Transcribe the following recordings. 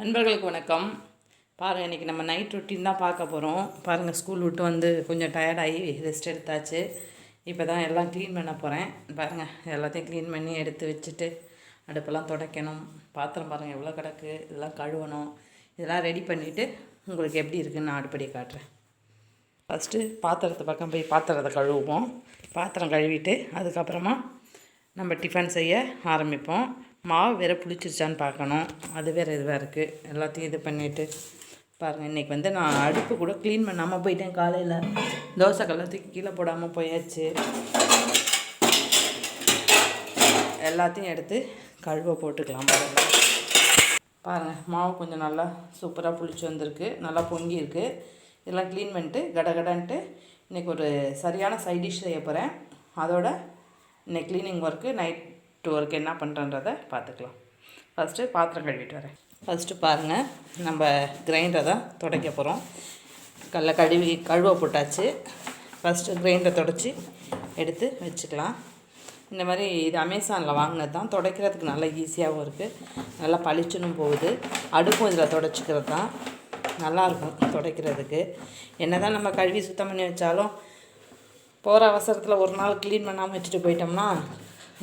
நண்பர்களுக்கு வணக்கம். பாருங்கள் இன்றைக்கி நம்ம நைட் ரொட்டீன் தான் பார்க்க போகிறோம் பாருங்கள் ஸ்கூல் விட்டு வந்து கொஞ்சம் டயர்டாகி ரெஸ்ட் எடுத்தாச்சு. இப்போ தான் எல்லாம் க்ளீன் பண்ண போகிறேன் பாருங்கள் எல்லாத்தையும் க்ளீன் பண்ணி எடுத்து வச்சுட்டு அடுப்பெல்லாம் துடைக்கணும். பாத்திரம் பாருங்கள் எவ்வளோ கிடக்கு இதெல்லாம் கழுவணும். இதெல்லாம் ரெடி பண்ணிவிட்டு உங்களுக்கு எப்படி இருக்குதுன்னு நான் அடுப்படி காட்டுறேன். ஃபஸ்ட்டு பாத்திரத்தை பக்கம் போய் பாத்திரத்தை கழுவுவோம். பாத்திரம் கழுவிட்டு அதுக்கப்புறமா நம்ம டிஃபன் செய்ய ஆரம்பிப்போம். மாவு வேறு புளிச்சிருச்சான்னு பார்க்கணும். அது வேறு இதுவாக இருக்குது எல்லாத்தையும் இது பண்ணிவிட்டு பாருங்கள் இன்றைக்கி வந்து நான் அடுப்பு கூட க்ளீன் பண்ணாமல் போயிட்டேன் காலையில். தோசை கல்லத்துக்கு கீழே போடாமல் போயாச்சு. எல்லாத்தையும் எடுத்து கழுவை போட்டுக்கலாம் பாருங்கள் பாருங்கள் மாவு கொஞ்சம் நல்லா சூப்பராக புளிச்சு வந்திருக்கு. நல்லா பொங்கி இருக்குது இதெல்லாம் க்ளீன் பண்ணிட்டு கடகடன்ட்டு இன்றைக்கி ஒரு சரியான சைட் டிஷ் செய்ய போகிறேன் அதோட இன்னைக்கு க்ளீனிங் ஒர்க்கு நைட் ஒர்க் என்ன பண்ணுறன்றதை பார்த்துக்கலாம். ஃபஸ்ட்டு பாத்திரம் கழுவிட்டு வரேன். ஃபஸ்ட்டு பாருங்கள் நம்ம கிரைண்டரை தான் துடைக்க போகிறோம் கல்ல கழுவி கழுவ போட்டாச்சு. ஃபஸ்ட்டு கிரைண்டரை தொடச்சி எடுத்து வச்சுக்கலாம். இந்த மாதிரி இது அமேசானில் வாங்கினது தான். துடைக்கிறதுக்கு நல்லா ஈஸியாகவும் இருக்குது நல்லா பளிச்சுன்னு போகுது. அடுப்பும் இதில் துடைச்சிக்கிறது தான். நல்லாயிருக்கும் துடைக்கிறதுக்கு. என்ன தான் நம்ம கழுவி சுத்தம் பண்ணி வச்சாலும் போகிற அவசரத்தில் ஒரு நாள் க்ளீன் பண்ணாமல் வச்சுட்டு போயிட்டோம்னா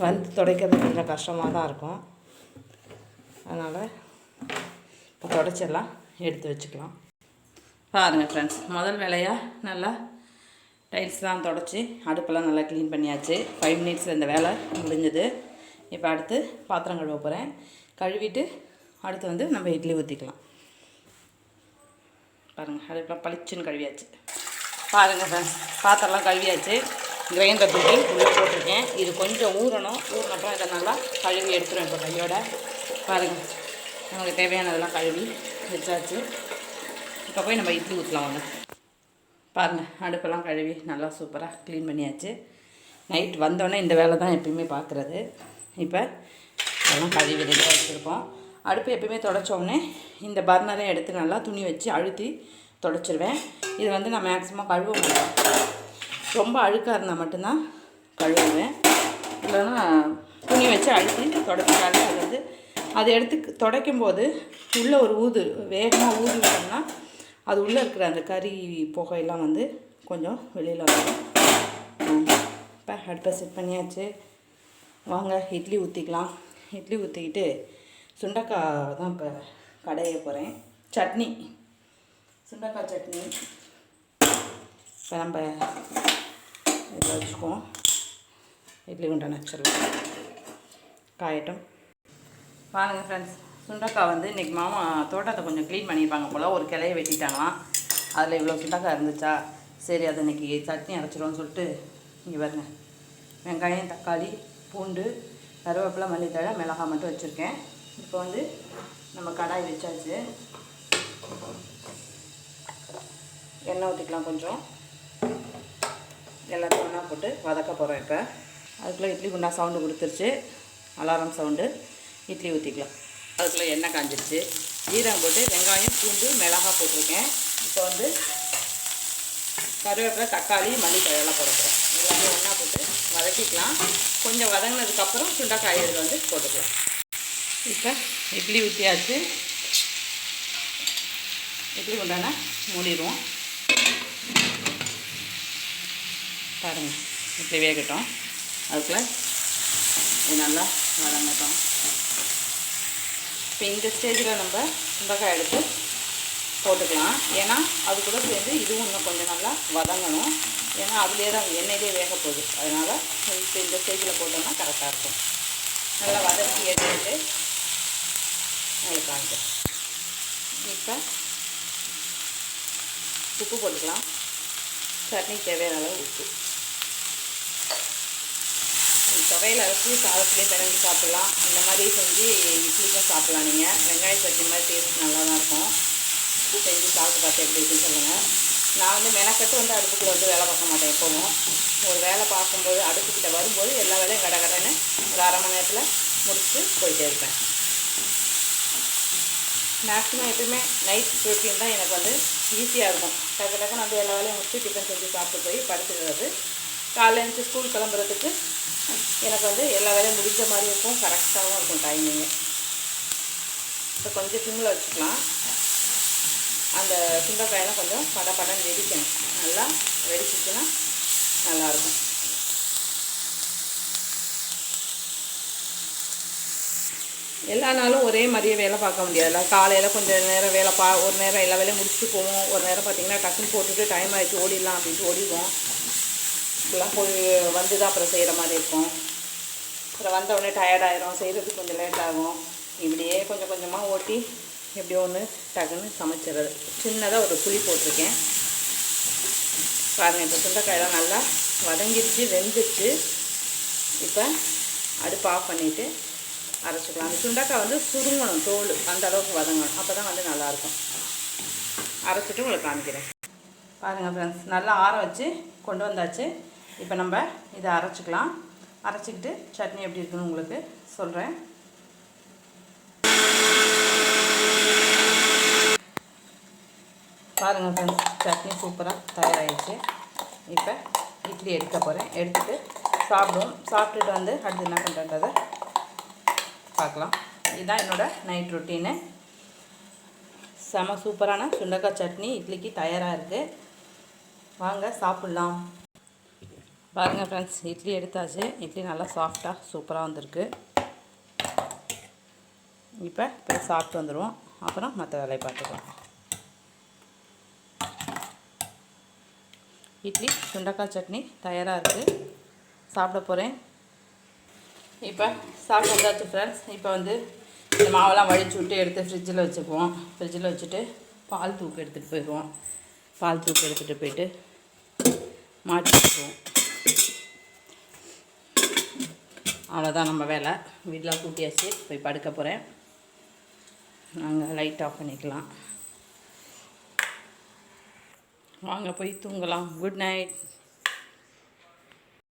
வந்து துடைக்கிறது கொஞ்சம் கஷ்டமாக தான் இருக்கும். அதனால் இப்போ துடைச்சிடலாம் எடுத்து வச்சுக்கலாம். பாருங்கள் ஃப்ரெண்ட்ஸ் முதல் வேலையாக நல்லா டைல்ஸ்லாம் தொடச்சி அடுப்பெல்லாம் நல்லா க்ளீன் பண்ணியாச்சு. ஃபைவ் மினிட்ஸில் இந்த வேலை முடிஞ்சது. இப்போ அடுத்து பாத்திரம் கழுவ போகிறேன் கழுவிட்டு அடுத்து வந்து நம்ம இட்லி ஊற்றிக்கலாம் பாருங்கள் அடுப்பெல்லாம் பளிச்சுன்னு கழுவியாச்சு. பாருங்கள் ஃப்ரெண்ட்ஸ் பாத்திரம்லாம் கழுவியாச்சு. கிரைண்டர் தூக்கி உள்ளே போட்டிருக்கேன். இது கொஞ்சம் ஊறணும். ஊறினப்புறம் இதை நல்லா கழுவி எடுத்துருவேன் இப்போ கையோட. பாருங்கள் நமக்கு தேவையானதெல்லாம் கழுவி வச்சாச்சு. இப்போ போய் நம்ம இட்லி ஊற்றலாம் வாங்க. பாருங்கள் அடுப்பெல்லாம் கழுவி நல்லா சூப்பராக க்ளீன் பண்ணியாச்சு. நைட் வந்தோடனே இந்த வேலை தான் எப்பயுமே பார்க்குறது. இப்போ எல்லாம் கழுவி ரெடியாக வச்சுருப்போம் அடுப்பு எப்பயுமே தொடச்சோடனே இந்த பர்னரை எடுத்து நல்லா துணி வச்சு அழுத்தி தொடச்சிருவேன். இது வந்து நான் மேக்ஸிமம் கழுவ மாட்டேன். ரொம்ப அழுக்காக இருந்தால் மட்டும்தான் கழுவுவேன். இல்லைன்னா துணி வச்சு அழுத்தி தொடச்சிட்டாலே அது வந்து அதை எடுத்து துடைக்கும் போது உள்ளே ஒரு ஊது வேகமாக ஊதி விட்டோம்னா அது உள்ளே இருக்கிற அந்த கறி புகையெல்லாம் வந்து கொஞ்சம் வெளியில் வரும் இப்போ அடுப்பை செட் பண்ணியாச்சு. வாங்க இட்லி ஊற்றிக்கலாம் இட்லி ஊற்றிக்கிட்டு சுண்டக்காய் தான் இப்போ கடைய போகிறேன் சட்னி. சுண்டக்காய் சட்னி. இப்போ நம்ம இதில் வச்சுக்குவோம். இட்லி குண்டான வச்சிடலாம். காயட்டும். பாருங்கள் ஃப்ரெண்ட்ஸ் சுண்டக்காய் வந்து இன்றைக்கி மாமா தோட்டத்தை கொஞ்சம் க்ளீன் பண்ணியிருப்பாங்க போல். ஒரு கிளைய வெட்டிட்டாங்களாம். அதில் இவ்வளோ சுண்டக்காய் இருந்துச்சா? சரி அதை இன்றைக்கி சட்னி அரைச்சிடுவோம்னு சொல்லிட்டு இங்கே பாருங்க. வெங்காயம் தக்காளி பூண்டு கருவேப்பிலை மல்லித்தழை மிளகாய் மட்டும் வச்சுருக்கேன். இப்போ வந்து நம்ம கடாய் வச்சாச்சு. எண்ணெய் ஊற்றிக்கலாம் கொஞ்சம். எல்லாத்தையும் ஒன்றா போட்டு வதக்க போகிறோம் இப்போ. அதுக்குள்ளே இட்லி குண்டா சவுண்டு கொடுத்துருச்சு. Alarm sound. இட்லி ஊற்றிக்கலாம் அதுக்குள்ளே எண்ணெய் காஞ்சிருச்சு. ஜீரகம் போட்டு வெங்காயம் பூண்டு மிளகாய் போட்டிருக்கேன். இப்போ வந்து கருவேப்பிலை தக்காளி மல்லித்தழையெல்லாம் போட எல்லாமே ஒன்றா போட்டு வதக்கிக்கலாம். கொஞ்சம் வதங்கினதுக்கப்புறம் சுண்டைக்காய் இதில் வந்து போட்டுக்கலாம். இப்போ இட்லி ஊற்றியாச்சு இட்லி கொண்டான மூடிடுவோம். பாருங்கள் இப்படி வேகட்டும். அதுக்குள்ளே இது நல்லா வதங்கட்டும். இப்போ இந்த ஸ்டேஜில் நம்ம சுண்டக்காய் எடுத்து போட்டுக்கலாம். ஏன்னா அது கூட சேர்ந்து இதுவும் இன்னும் கொஞ்சம் நல்லா வதங்கணும். ஏன்னா அதுலேயே தான் எண்ணெயிலே வேக போகுது. அதனால் இப்போ இந்த ஸ்டேஜில் போட்டோம்னா கரெக்டாக இருக்கும். நல்லா வதக்கி எடுத்துட்டு உங்களுக்கு காமிக்கிறேன். இப்போ உப்பு போட்டுக்கலாம். சட்னி தேவையான அளவு உப்பு. துவையில் அரைச்சி சாதத்துலேயும் பிறகு சாப்பிட்லாம். இந்த மாதிரி செஞ்சு இட்லிக்கும் சாப்பிட்லாம் நீங்கள் வெங்காய சட்னி மாதிரி டேஸ்ட் நல்லா தான் இருக்கும் செஞ்சு சாப்பிட்டு பார்த்து எப்படி இருக்குன்னு சொல்லுங்கள் நான் வந்து மெனக்கட்டு வந்து அடுப்புக்குள்ள வந்து வேலை பார்க்க மாட்டேன் எப்போவும். ஒரு வேலை பார்க்கும்போது அடுப்புக்கிட்ட வரும்போது எல்லா வேலையும் கடை கடைன்னு ஒரு அரை மணி நேரத்தில் முடிச்சுட்டு போயிட்டே இருப்பேன். மேக்ஸிமம் எப்பயுமே நைட் ரொட்டீன் தான் எனக்கு வந்து ஈஸியாக இருக்கும். டக்கு டக்குன்னு வந்து எல்லா வேலையும் முடிச்சு டிஃபன் செஞ்சு சாப்பிட்டு போய் படுத்துக்கிறது. காலையில் எழுந்துச்சு ஸ்கூல் கிளம்புறதுக்கு எனக்கு வந்து எல்லா வேலையும் முடிஞ்ச மாதிரி இருக்கும் கரெக்டாகவும் இருக்கும் டைமிங்கு இப்போ கொஞ்சம் சிம்மில் வச்சுக்கலாம். அந்த சுண்டைக்காயெல்லாம் கொஞ்சம் பட படன்னு வெடிக்கணும். நல்லா வெடிச்சிச்சுன்னா நல்லாயிருக்கும். எல்லா நாளும் ஒரே மாதிரியே வேலை பார்க்க முடியாதுல்ல. காலையில் கொஞ்சம் நேரம் வேலை பா ஒரு நேரம் எல்லா வேலையும் முடிச்சுட்டு போவோம். ஒரு நேரம் பார்த்தீங்கன்னா டக்குன்னு போட்டுட்டு டைம் ஆகிடுச்சு ஓடிடலாம் அப்படின்ட்டு ஓடிடுவோம். இப்படிலாம் போய் வந்து தான் அப்புறம் செய்கிற மாதிரி இருக்கும். அப்புறம் வந்த உடனே டயர்ட் செய்கிறதுக்கு கொஞ்சம் லேட் ஆகும். இப்படியே கொஞ்சம் கொஞ்சமாக ஓட்டி எப்படியோ ஒன்று டக்குன்னு சமைச்சிடுறது சின்னதாக ஒரு புளி போட்டிருக்கேன். பாருங்கள் இப்போ சுண்டைக்காயெல்லாம் நல்லா வதங்கிடுச்சு வெந்துச்சு இப்போ அடுப்பு ஆஃப் பண்ணிவிட்டு அரைச்சிக்கலாம். அந்த சுண்டைக்காய் வந்து சுருங்கணும் தோல் அந்த அளவுக்கு வதங்கணும். அப்போ தான் வந்து நல்லாயிருக்கும் அரைச்சிட்டு உங்களுக்கு காமிக்கிறேன். பாருங்கள் ஃப்ரெண்ட்ஸ் நல்லா ஆற வச்சு கொண்டு வந்தாச்சு. இப்போ நம்ம இதை அரைச்சிக்கலாம். அரைச்சிக்கிட்டு சட்னி எப்படி இருக்குன்னு உங்களுக்கு சொல்கிறேன் பாருங்கள் ஃப்ரெண்ட்ஸ் சட்னி சூப்பராக தயாராகிடுச்சு இப்போ இட்லி எடுக்க போகிறேன் எடுத்துகிட்டு சாப்பிடுவோம். சாப்பிட்டுட்டு வந்து அடுத்து என்ன பண்ணுறதை பார்க்கலாம். இதுதான் என்னோடய நைட் ரொட்டீனு செம சூப்பரான சுண்டக்காய் சட்னி இட்லிக்கு தயாராக இருக்குது வாங்க சாப்பிட்லாம். பாருங்கள் ஃப்ரெண்ட்ஸ் இட்லி எடுத்தாச்சு. இட்லி நல்லா சாஃப்டாக சூப்பராக வந்திருக்கு. இப்போ இப்போ சாப்பிட்டு வந்துடுவோம் அப்புறம் மற்ற வேலையை பார்த்துக்கலாம். இட்லி சுண்டக்காய் சட்னி தயாராக இருக்குது சாப்பிட போகிறேன் இப்போ சாப்பிட்டு வந்தாச்சு ஃப்ரெண்ட்ஸ் இப்போ வந்து இந்த மாவெல்லாம் வடிச்சு விட்டு எடுத்து ஃப்ரிட்ஜில் வச்சுக்குவோம். ஃப்ரிட்ஜில் வச்சுட்டு பால் தூக்கு எடுத்துகிட்டு போயிடுவோம். பால் தூக்கு எடுத்துகிட்டு போயிட்டு மாட்டி வச்சுக்குவோம் அவ்வளோதான் நம்ம வேலை. வீடெலாம் கூட்டியாச்சு போய் படுக்க போகிறேன் நாங்கள் லைட் ஆஃப் பண்ணிக்கலாம். வாங்க போய் தூங்கலாம். Good night